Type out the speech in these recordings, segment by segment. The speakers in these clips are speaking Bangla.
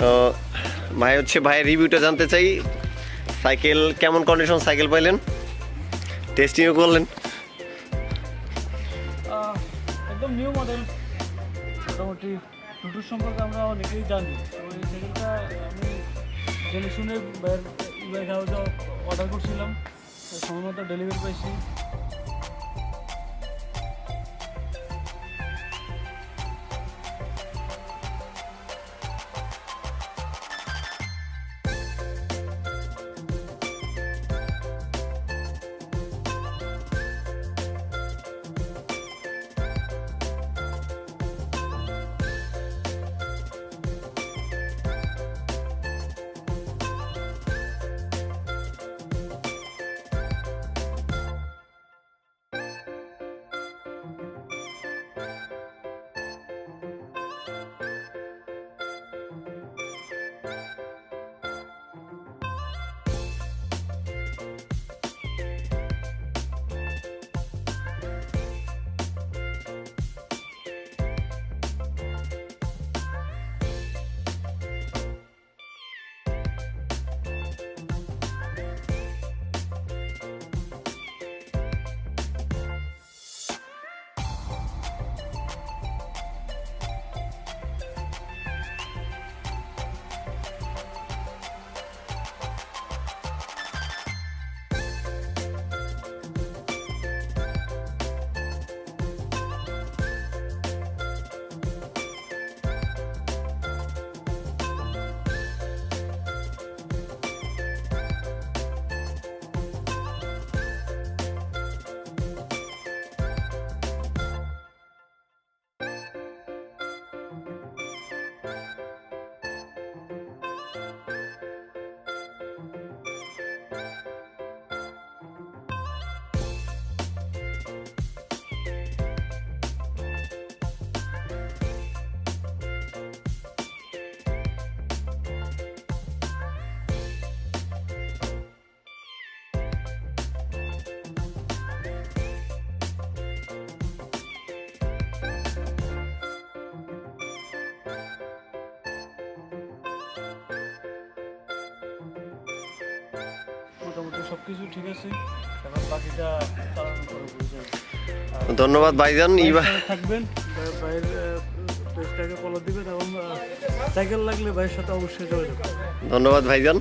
তো ভাই, হচ্ছে ভাইয়ের রিভিউটা জানতে চাই। সাইকেল, কেমন কন্ডিশন সাইকেল পাইলেন? টেস্টিংও করলেন? একদম নিউ মডেল মোটামুটি টুটুর সম্পর্কে আমরা অনেকেই জানি। এই সাইকেলটা আমি জেনে শুনে অর্ডার করছিলাম। সময় মতো ডেলিভারি পাইছি। মোটামুটি সব কিছু ঠিক আছে। এবার বাকিটা চালানোর পরে বুঝে যাবে। আর ধন্যবাদ ভাইজান ইবা থাকবেন ভাইয়ের পেজটাকে ফলো দিবেন এবং সাইকেল লাগলে ভাইয়ের সাথে অবশ্যই যোগাযোগ ধন্যবাদ ভাইজান।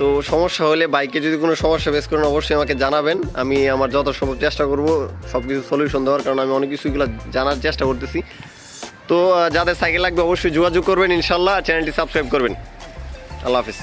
তো সমস্যা হলে বাইকে যদি কোনো সমস্যা ফেস করেন অবশ্যই আমাকে জানাবেন। আমি আমার যত সম্ভব চেষ্টা করব সব কিছু সলিউশন দেওয়ার কারণ আমি অনেক কিছুগুলো জানার চেষ্টা করতেছি। তো যাদের সাইকেল লাগবে অবশ্যই যোগাযোগ করবেন ইনশাল্লাহ। চ্যানেলটি সাবস্ক্রাইব করবেন। আল্লাহ হাফিজ।